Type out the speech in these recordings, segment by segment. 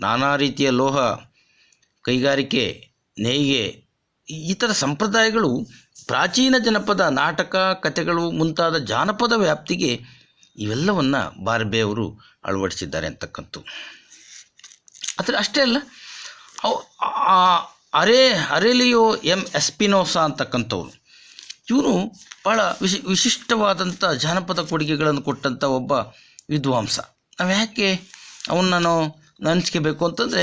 ನಾನಾ ರೀತಿಯ ಲೋಹ, ಕೈಗಾರಿಕೆ, ನೇಯ್ಗೆ, ಈ- ಥರ ಸಂಪ್ರದಾಯಗಳು ಪ್ರಾಚೀನ ಜನಪದ ನಾಟಕ ಕಥೆಗಳು ಮುಂತಾದ ಜಾನಪದ ವ್ಯಾಪ್ತಿಗೆ ಇವೆಲ್ಲವನ್ನು ಬಾರ್ಬೆ ಅವರು ಅಳವಡಿಸಿದ್ದಾರೆ ಅಂತಕ್ಕಂಥ ಆದರೆ ಅಷ್ಟೇ ಅಲ್ಲ, ಅವು ಅರೆ ಅರೆಲಿಯೋ ಎಂ ಎಸ್ಪಿನೋಸಾ ಅಂತಕ್ಕಂಥವ್ರು ಇವನು ಭಾಳ ವಿಶಿ ವಿಶಿಷ್ಟವಾದಂಥ ಜಾನಪದ ಕೊಡುಗೆಗಳನ್ನು ಕೊಟ್ಟಂಥ ಒಬ್ಬ ವಿದ್ವಾಂಸ. ನಾವು ಯಾಕೆ ಅವನ್ನ ನಾವು ನೆನೆಸ್ಕೋಬೇಕು ಅಂತಂದರೆ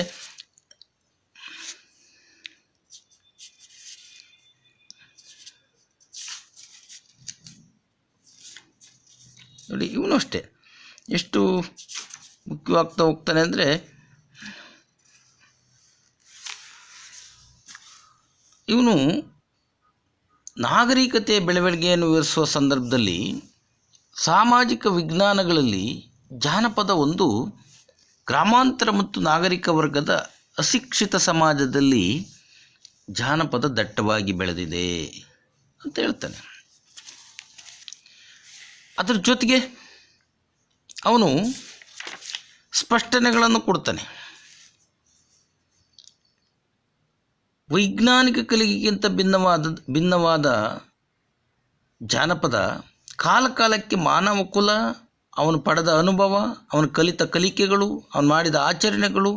ನೋಡಿ, ಇವನು ಅಷ್ಟೇ. ಎಷ್ಟು ಮುಖ್ಯವಾಗ್ತಾ ಹೋಗ್ತಾನೆ ಅಂದರೆ ಇವನು ನಾಗರಿಕತೆ ಬೆಳವಣಿಗೆಯನ್ನು ವಿವರಿಸುವ ಸಂದರ್ಭದಲ್ಲಿ ಸಾಮಾಜಿಕ ವಿಜ್ಞಾನಗಳಲ್ಲಿ ಜಾನಪದ ಒಂದು ಗ್ರಾಮಾಂತರ ಮತ್ತು ನಾಗರಿಕ ವರ್ಗದ ಅಶಿಕ್ಷಿತ ಸಮಾಜದಲ್ಲಿ ಜಾನಪದ ದಟ್ಟವಾಗಿ ಬೆಳೆದಿದೆ ಅಂತ ಹೇಳ್ತಾನೆ. ಅದರ ಜೊತೆಗೆ ಅವನು ಸ್ಪಷ್ಟನೆಗಳನ್ನು ಕೊಡ್ತಾನೆ. ವೈಜ್ಞಾನಿಕ ಕಲಿಕೆಗಿಂತ ಭಿನ್ನವಾದ ಭಿನ್ನವಾದ ಜಾನಪದ ಕಾಲಕಾಲಕ್ಕೆ ಮಾನವ ಕುಲ ಅವನು ಪಡೆದ ಅನುಭವ, ಅವನು ಕಲಿತ ಕಲಿಕೆಗಳು, ಅವನು ಮಾಡಿದ ಆಚರಣೆಗಳು,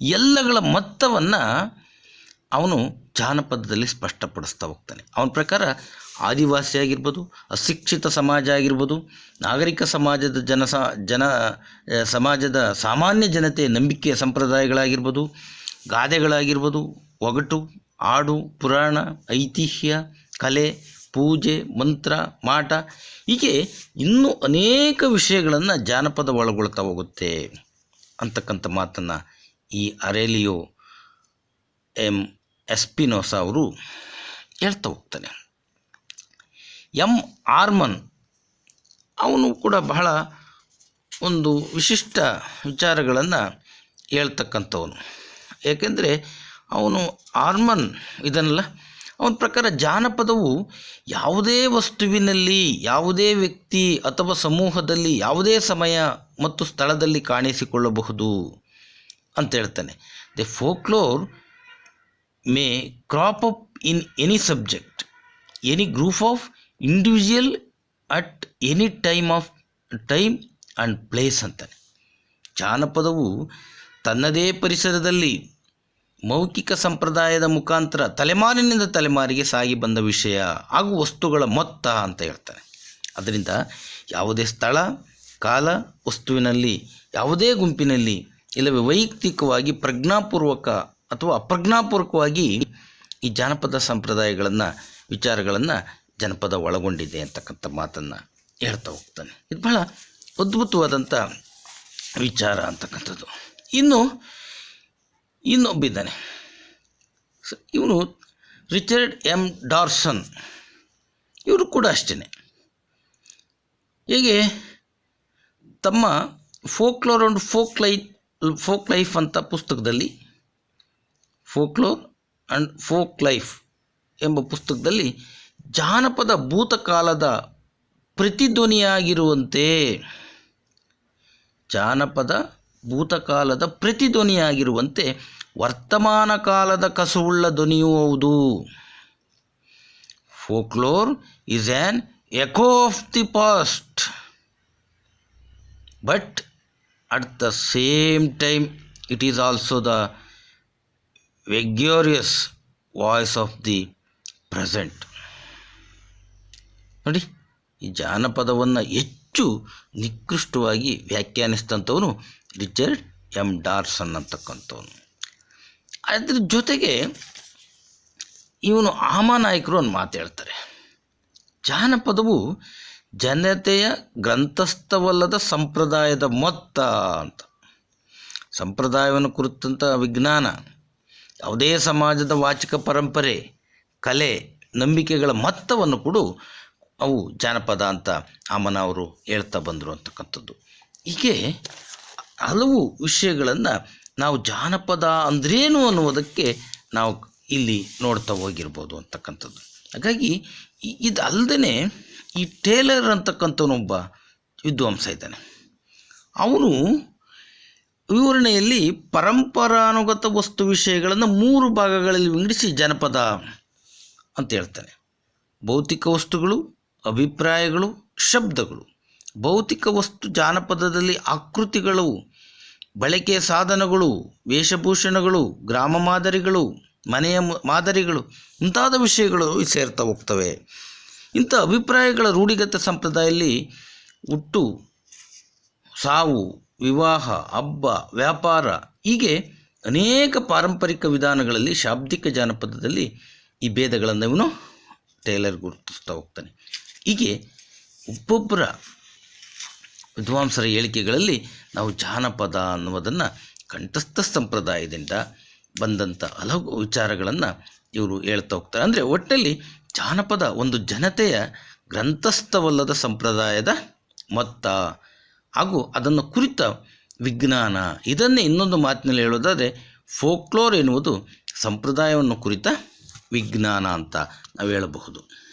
ಎಲ್ಲಗಳ ಮೊತ್ತವನ್ನು ಅವನು ಜಾನಪದದಲ್ಲಿ ಸ್ಪಷ್ಟಪಡಿಸ್ತಾ ಹೋಗ್ತಾನೆ. ಅವನ ಪ್ರಕಾರ ಆದಿವಾಸಿ ಆಗಿರ್ಬೋದು, ಅಶಿಕ್ಷಿತ ಸಮಾಜ ಆಗಿರ್ಬೋದು, ನಾಗರಿಕ ಸಮಾಜದ ಜನ ಜನ ಸಮಾಜದ ಸಾಮಾನ್ಯ ಜನತೆಯ ನಂಬಿಕೆಯ ಸಂಪ್ರದಾಯಗಳಾಗಿರ್ಬೋದು, ಗಾದೆಗಳಾಗಿರ್ಬೋದು, ಒಗಟು ಹಾಡು ಪುರಾಣ, ಐತಿಹ್ಯ, ಕಲೆ ಪೂಜೆ, ಮಂತ್ರ, ಮಾಟ ಹೀಗೆ ಇನ್ನೂ ಅನೇಕ ವಿಷಯಗಳನ್ನು ಜಾನಪದ ಒಳಗೊಳ್ತಾ ಹೋಗುತ್ತೆ ಅಂತಕ್ಕಂಥ ಮಾತನ್ನು ಈ ಅರೇಲಿಯೋ ಎಂ ಎಸ್ಪಿನೋಸ ಅವರು ಹೇಳ್ತಾ ಹೋಗ್ತಾನೆ. ಎಂ ಆರ್ಮನ್ ಅವನು ಕೂಡ ಬಹಳ ಒಂದು ವಿಶಿಷ್ಟ ವಿಚಾರಗಳನ್ನು ಹೇಳ್ತಕ್ಕಂಥವನು. ಏಕೆಂದರೆ ಅವನು ಆರ್ಮನ್ ಇದನ್ನಲ್ಲ ಅವನ ಪ್ರಕಾರ ಜಾನಪದವು ಯಾವುದೇ ವಸ್ತುವಿನಲ್ಲಿ, ಯಾವುದೇ ವ್ಯಕ್ತಿ ಅಥವಾ ಸಮೂಹದಲ್ಲಿ, ಯಾವುದೇ ಸಮಯ ಮತ್ತು ಸ್ಥಳದಲ್ಲಿ ಕಾಣಿಸಿಕೊಳ್ಳಬಹುದು ಅಂತ ಹೇಳ್ತಾನೆ. The folklore may crop up in any subject any group of individual at any time of time and place ಅಂತಾನೆ. ಜಾನಪದವು ತನ್ನದೇ ಪರಿಸರದಲ್ಲಿ ಮೌಖಿಕ ಸಂಪ್ರದಾಯದ ಮುಖಾಂತರ ತಲೆಮಾರಿನಿಂದ ತಲೆಮಾರಿಗೆ ಸಾಗಿ ಬಂದ ವಿಷಯ ಹಾಗೂ ವಸ್ತುಗಳ ಮೊತ್ತ ಅಂತ ಹೇಳ್ತಾರೆ. ಅದರಿಂದ ಯಾವುದೇ ಸ್ಥಳ, ಕಾಲ, ವಸ್ತುವಿನಲ್ಲಿ, ಯಾವುದೇ ಗುಂಪಿನಲ್ಲಿ, ಇಲ್ಲವೇ ವೈಯಕ್ತಿಕವಾಗಿ ಪ್ರಜ್ಞಾಪೂರ್ವಕ ಅಥವಾ ಅಪ್ರಜ್ಞಾಪೂರ್ವಕವಾಗಿ ಈ ಜಾನಪದ ಸಂಪ್ರದಾಯಗಳನ್ನು, ವಿಚಾರಗಳನ್ನು ಜನಪದ ಒಳಗೊಂಡಿದೆ ಅಂತಕ್ಕಂಥ ಮಾತನ್ನು ಹೇಳ್ತಾ ಹೋಗ್ತಾನೆ. ಇದು ಬಹಳ ಅದ್ಭುತವಾದಂಥ ವಿಚಾರ ಅಂತಕ್ಕಂಥದ್ದು. ಇನ್ನು ಇನ್ನೊಬ್ಬಿದ್ದಾನೆ. ಇವನು ರಿಚರ್ಡ್ ಎಂ ಡಾರ್ಸನ್. ಇವರು ಕೂಡ ಅಷ್ಟೇ ಹೇಗೆ? ತಮ್ಮ ಫೋಕ್ಲೋರ್ ಅಂಡ್ ಫೋಕ್ ಲೈ ಫೋಕ್ ಲೈಫ್ ಅಂತ ಪುಸ್ತಕದಲ್ಲಿ, ಫೋಕ್ಲೋರ್ ಆ್ಯಂಡ್ ಫೋಕ್ ಲೈಫ್ ಎಂಬ ಪುಸ್ತಕದಲ್ಲಿ ಜಾನಪದ ಭೂತಕಾಲದ ಪ್ರತಿಧ್ವನಿಯಾಗಿರುವಂತೆ ಜಾನಪದ ಭೂತಕಾಲದ ಪ್ರತಿಧ್ವನಿಯಾಗಿರುವಂತೆ ವರ್ತಮಾನ ಕಾಲದ ಕಸುವುಳ್ಳ ಧ್ವನಿಯೂ ಹೌದು. Folklore is an echo of the past but at the same time it is also the vigorous voice of the present ನೋಡಿ, ಈ ಜಾನಪದವನ್ನು ಹೆಚ್ಚು ನಿಕೃಷ್ಟವಾಗಿ ವ್ಯಾಖ್ಯಾನಿಸಿದಂಥವನು ರಿಚರ್ಡ್ ಎಂ. ಡಾರ್ಸನ್ ಅಂತಕ್ಕಂಥವನು. ಅದ್ರ ಜೊತೆಗೆ ಇವನು ಆಮಾನಾಯಕರು ಒಂದು ಮಾತು ಹೇಳ್ತಾರೆ. ಜಾನಪದವು ಜನತೆಯ ಗ್ರಂಥಸ್ಥವಲ್ಲದ ಸಂಪ್ರದಾಯದ ಮೊತ್ತ ಅಂತ. ಸಂಪ್ರದಾಯವನ್ನು ಕುರಿತಂಥ ವಿಜ್ಞಾನ, ಯಾವುದೇ ಸಮಾಜದ ವಾಚಿಕ ಪರಂಪರೆ, ಕಲೆ, ನಂಬಿಕೆಗಳ ಮೊತ್ತವನ್ನು ಕೂಡ ಅವು ಜಾನಪದ ಅಂತ ಅಮ್ಮನವರು ಹೇಳ್ತಾ ಬಂದರು ಅಂತಕ್ಕಂಥದ್ದು. ಹೀಗೆ ಹಲವು ವಿಷಯಗಳನ್ನು ನಾವು ಜಾನಪದ ಅಂದ್ರೇನು ಅನ್ನುವುದಕ್ಕೆ ನಾವು ಇಲ್ಲಿ ನೋಡ್ತಾ ಹೋಗಿರ್ಬೋದು ಅಂತಕ್ಕಂಥದ್ದು. ಹಾಗಾಗಿ ಇದು ಈ ಟೇಲರ್ ಅಂತಕ್ಕಂಥವನೊಬ್ಬ ವಿದ್ವಾಂಸ ಇದ್ದಾನೆ. ಅವನು ವಿವರಣೆಯಲ್ಲಿ ಪರಂಪರಾನುಗತ ವಸ್ತು ವಿಷಯಗಳನ್ನು ಮೂರು ಭಾಗಗಳಲ್ಲಿ ವಿಂಗಡಿಸಿ ಜನಪದ ಅಂತ ಹೇಳ್ತಾನೆ. ಭೌತಿಕ ವಸ್ತುಗಳು ಅಭಿಪ್ರಾಯಗಳು, ಶಬ್ದಗಳು. ಭೌತಿಕ ವಸ್ತು ಜಾನಪದದಲ್ಲಿ ಆಕೃತಿಗಳು ಬಳಕೆಯ ಸಾಧನಗಳು, ವೇಷಭೂಷಣಗಳು, ಗ್ರಾಮ ಮಾದರಿಗಳು, ಮನೆಯ ಮಾದರಿಗಳು ಮುಂತಾದ ವಿಷಯಗಳು ಸೇರ್ತಾ ಹೋಗ್ತವೆ. ಇಂಥ ಅಭಿಪ್ರಾಯಗಳ ರೂಢಿಗತ ಸಂಪ್ರದಾಯದಲ್ಲಿ ಹುಟ್ಟು, ಸಾವು, ವಿವಾಹ, ಹಬ್ಬ, ವ್ಯಾಪಾರ ಹೀಗೆ ಅನೇಕ ಪಾರಂಪರಿಕ ವಿಧಾನಗಳಲ್ಲಿ ಶಾಬ್ದಿಕ ಜಾನಪದದಲ್ಲಿ ಈ ಭೇದಗಳನ್ನು ಇವನು ಟೇಲರ್ ಗುರುತಿಸ್ತಾ ಹೋಗ್ತಾನೆ. ಹೀಗೆ ಒಬ್ಬೊಬ್ಬರ ವಿದ್ವಾಂಸರ ಹೇಳಿಕೆಗಳಲ್ಲಿ ನಾವು ಜಾನಪದ ಅನ್ನುವುದನ್ನು ಕಂಠಸ್ಥ ಸಂಪ್ರದಾಯದಿಂದ ಬಂದಂಥ ಹಲವು ವಿಚಾರಗಳನ್ನು ಇವರು ಹೇಳ್ತಾ ಹೋಗ್ತಾರೆ. ಅಂದರೆ ಒಟ್ಟಲ್ಲಿ ಜಾನಪದ ಒಂದು ಜನತೆಯ ಗ್ರಂಥಸ್ಥವಲ್ಲದ ಸಂಪ್ರದಾಯದ ಮೊತ್ತ ಹಾಗೂ ಅದನ್ನು ಕುರಿತ ವಿಜ್ಞಾನ ಇದನ್ನೇ ಇನ್ನೊಂದು ಮಾತಿನಲ್ಲಿ ಹೇಳೋದಾದರೆ ಫೋಕ್ಲೋರ್ ಎನ್ನುವುದು ಸಂಪ್ರದಾಯವನ್ನು ಕುರಿತ ವಿಜ್ಞಾನ ಅಂತ ನಾವು ಹೇಳಬಹುದು.